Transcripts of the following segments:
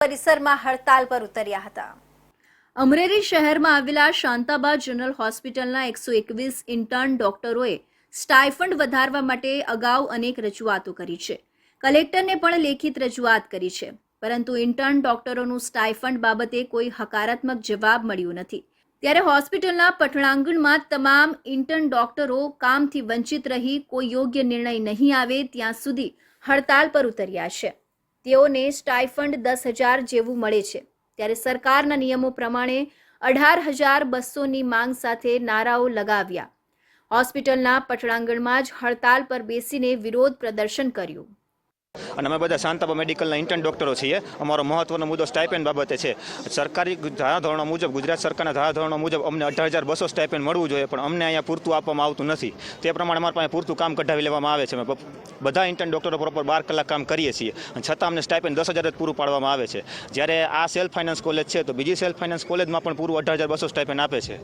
પરિસરમાં હડતાલ પર ઉતર્યા હતા. અમરેલી શહેરમાં આવેલા શાંતાબા જનરલ હોસ્પિટલના એકસો એકવીસ ઇન્ટર્ન ડોક્ટરોએ સ્ટાઇફંડ વધારવા માટે અગાઉ અનેક રજૂઆતો કરી છે. કલેક્ટરને પણ લેખિત રજૂઆત કરી છે. પરંતુ ઇન્ટર્ન ડોક્ટરોનું સ્ટાઇફંડ બાબતે કોઈ હકારાત્મક જવાબ મળ્યો નથી. ત્યારે હોસ્પિટલના પટણાંગણમાં તમામ ઇન્ટર્ન ડોક્ટરો કામથી વંચિત રહી કોઈ યોગ્ય નિર્ણય નહીં આવે ત્યાં સુધી હડતાલ પર ઉતર્યા છે. તેઓને સ્ટાઇફંડ દસ હજાર જેવું મળે છે. ત્યારે સરકારના નિયમો પ્રમાણે અઢાર હજાર બસોની માંગ સાથે નારાઓ લગાવ્યા. હોસ્પિટલના પટણાંગણમાં જ હડતાલ પર બેસીને વિરોધ પ્રદર્શન કર્યું. અને અમે બધા શાંતાબા મેડિકલના ઇન્ટર્ન ડોક્ટરો છીએ. અમારો મહત્વનો મુદ્દો સ્ટાઇપેન્ડ બાબતે છે. સરકારી ધારાધોરણો મુજબ, ગુજરાત સરકારના ધારાધોરણો મુજબ અમને અઢાર હજાર બસો સ્ટાઇપેન્ડ મળવું જોઈએ, પણ અમને અહીંયા પૂરતું આપવામાં આવતું નથી. તે પ્રમાણે અમારા પાસે પૂરતું કામ કઢાવી લેવામાં આવે છે. અમે બધા ઇન્ટર્ન ડૉક્ટરો પ્રોપર બાર કલાક કામ કરીએ છીએ. અને છતાં અમને સ્ટાઇપેન્ડ દસ હજાર જ પૂરું પાડવામાં આવે છે. જ્યારે આ સેલ્ફ ફાઇનાન્સ કોલેજ છે, તો બીજી સેલ્ફ ફાઇનાન્સ કોલેજમાં પણ પૂરું અઢાર હજાર બસો સ્ટાઇપેન્ડ આપે છે.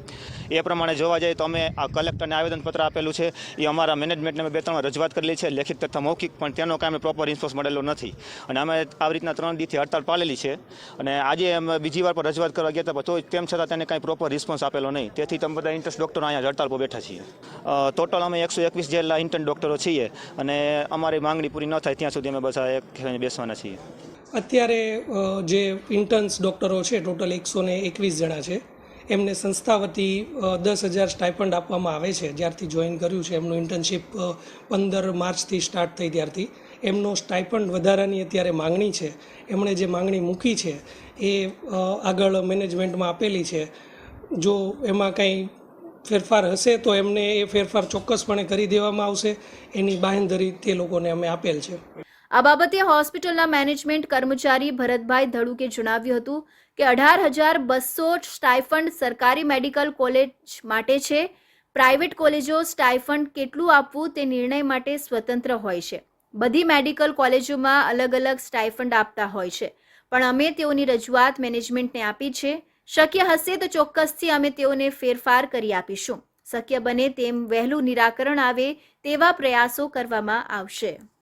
એ પ્રમાણે જોવા જઈએ તો અમે આ કલેક્ટરને આવેદનપત્ર આપેલું છે. એ અમારા મેનેજમેન્ટને અમે બે ત્રણ રજૂઆત કરેલી છે, લેખિત તથા મૌખિક, પણ તેનો કામે પ્રોપર રિસ્પોન્સ મળેલો નથી. અને અમે આવી રીતના ત્રણ દીથી હડતાળ પાડેલી છે. અને આજે અમે બીજી વાર પણ રજૂઆત કરવા ગયા હતા તો તેમ છતાં તેને કાંઈ પ્રોપર રિસ્પોન્સ આપેલો નહીં. તેથી તમે બધા ઇન્ટર્ન ડૉક્ટરો અહીંયા હડતાળ પર બેઠા છીએ. ટોટલ અમે એકસો એકવીસ જેટલા ઇન્ટર્ન ડૉક્ટરો છીએ અને અમારી માંગણી પૂરી ન થાય ત્યાં સુધી અમે બધા એક બેસવાના છીએ. અત્યારે જે ઇન્ટર્ન્સ ડૉક્ટરો છે ટોટલ એકસો ને એકવીસ જણા છે, એમને સંસ્થા વતી દસ હજાર સ્ટાઇપન્ડ આપવામાં આવે છે. જ્યારથી જોઈન કર્યું છે, એમનું ઇન્ટર્નશીપ પંદર માર્ચથી સ્ટાર્ટ થઈ ત્યારથી. એમનો સ્ટાઇપન્ડ વધારાની અત્યારે માંગણી છે. એમણે જે માંગણી મૂકી છે એ આગળ મેનેજમેન્ટમાં આપેલી છે. જો એમાં કંઈ ફેરફાર હશે તો એમને એ ફેરફાર ચોક્કસપણે કરી દેવામાં આવશે. એની બાહેંધરી તે લોકોને અમે આપેલ છે. આ બાબતે હોસ્પિટલના મેનેજમેન્ટ કર્મચારી ભરતભાઈ ધડુકે જણાવ્યું હતું કે અઢાર હજાર બસો સ્ટાઇફંડ સરકારી મેડિકલ કોલેજ માટે છે. પ્રાઇવેટ કોલેજો સ્ટાઇફંડ કેટલું આપવું તે નિર્ણય માટે સ્વતંત્ર હોય છે. બધી મેડિકલ કોલેજોમાં અલગ અલગ સ્ટાઇફંડ આપતા હોય છે. પણ અમે તેઓની રજૂઆત મેનેજમેન્ટને આપી છે. શક્ય હશે તો ચોક્કસથી અમે તેઓને ફેરફાર કરી આપીશું. શક્ય બને તેમ વહેલું નિરાકરણ આવે તેવા પ્રયાસો કરવામાં આવશે.